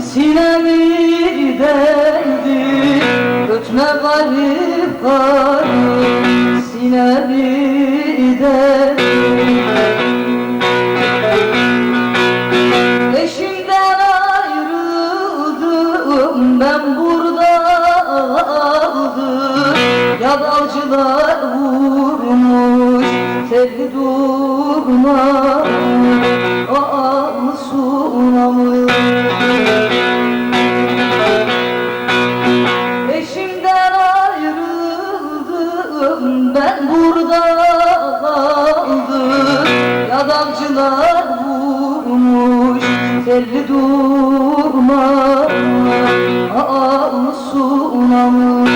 Sinemi deldin Ötme garip garip Sinemi deldin Eşimden ayrıldım ben burada aldım Yabancılar vurmuş telli durma Aa sunamı Vurmuş telli durma. Aa sunamı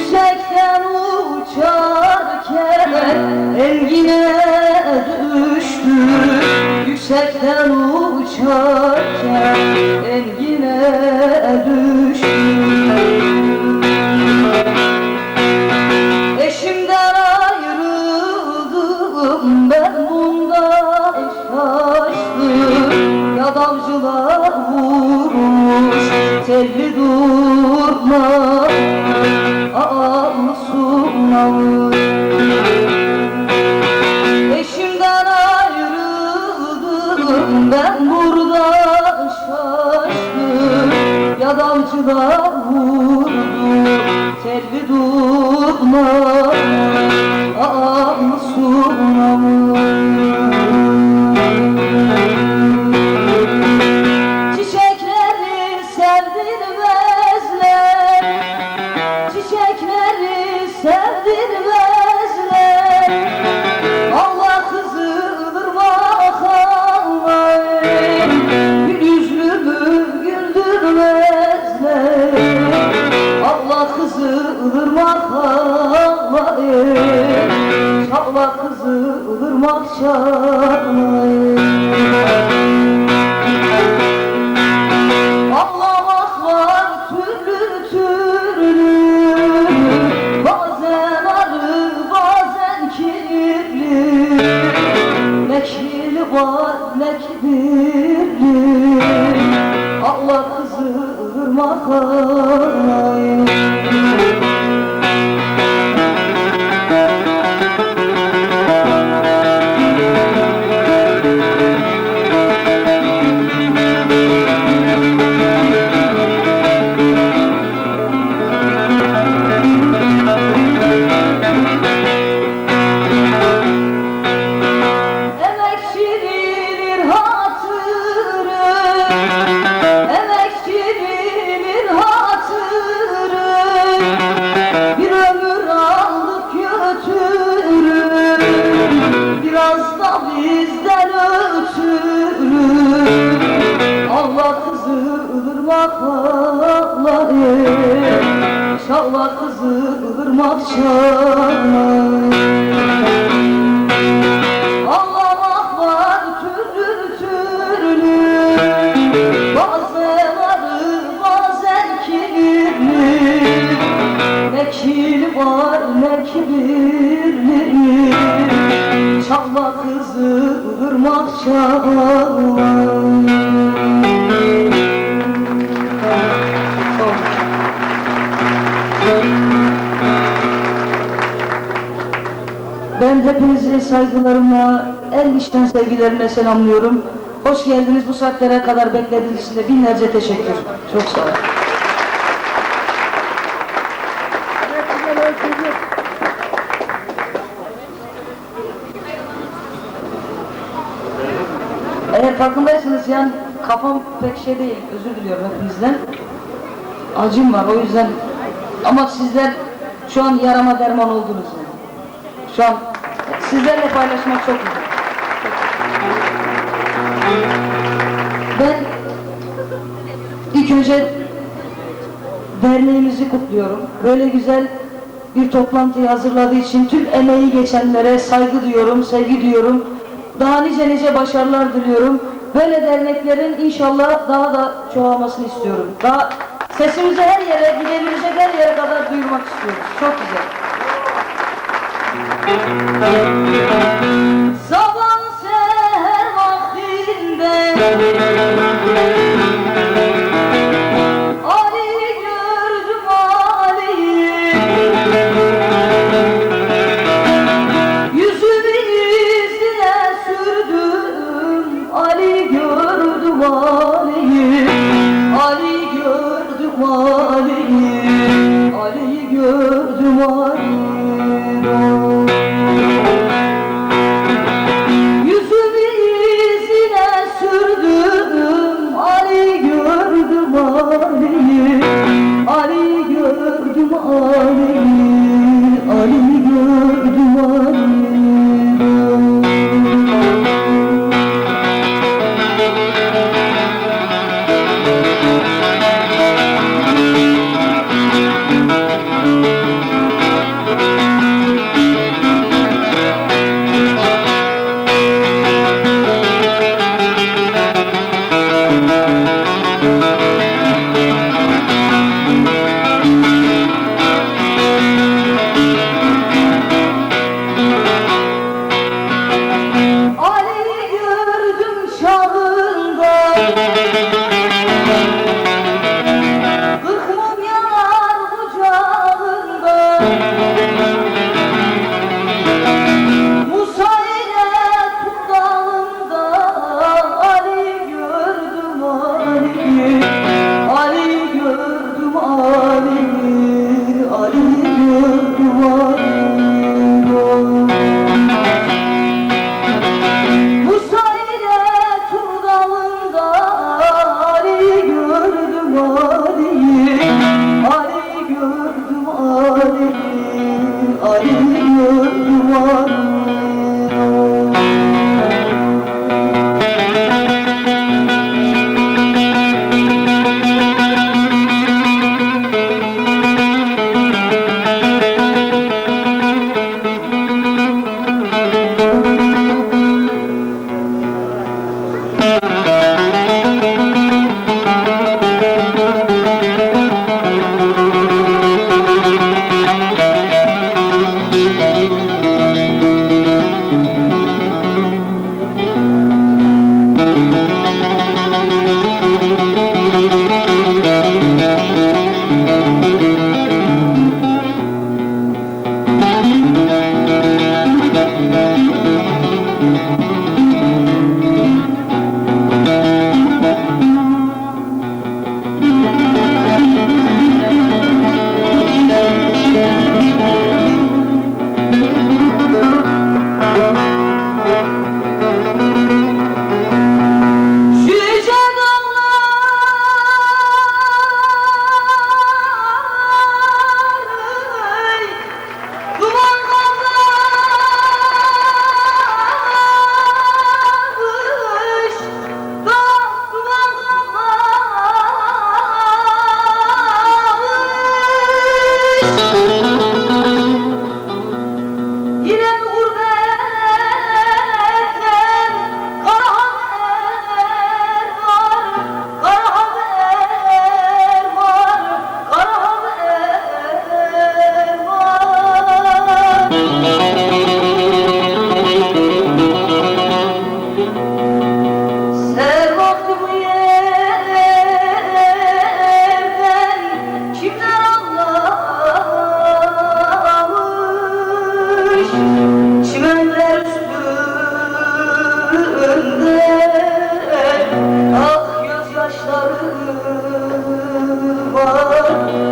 Yüksekten uçarken engine düştüm. Yüksekten uçarken engine düştüm. Yadamcılar vurdu telli durma Aa sunamı kızılırmak kızılırmak ağlayın İnşallah kızılırmak çağlayın Allah akbar türlü türlü Bazen arı bazen var ne kibirli Çalla kızı ırmak çağlar hepinizi saygılarımla, en içten sevgilerimle selamlıyorum. Hoş geldiniz. Bu saatlere kadar beklediğiniz için de binlerce teşekkür. Çok sağ olun. Eğer farkındaysanız yani kafam pek şey değil. Özür diliyorum hepinizden. acım var o yüzden ama sizler şu an yarama derman oldunuz. yani. Şu an sizlerle paylaşmak çok güzel. Ben ilk önce derneğimizi kutluyorum. Böyle güzel bir toplantıyı hazırladığı için tüm emeği geçenlere saygı duyuyorum, sevgi duyuyorum. Daha nice nice başarılar diliyorum. Böyle derneklerin inşallah daha da çoğalmasını istiyorum. Daha sesimizi her yere, gidebilecek her yere kadar duyurmak istiyoruz. Çok güzel. Sabah seher vaktinde Ali gördüm Ali'yi. Yüzümü yüzüne sürdüm Ali gördüm Ali'yi. Ali gördüm Ali'yi Ali gördüm Ali'yi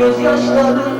Gözyaşları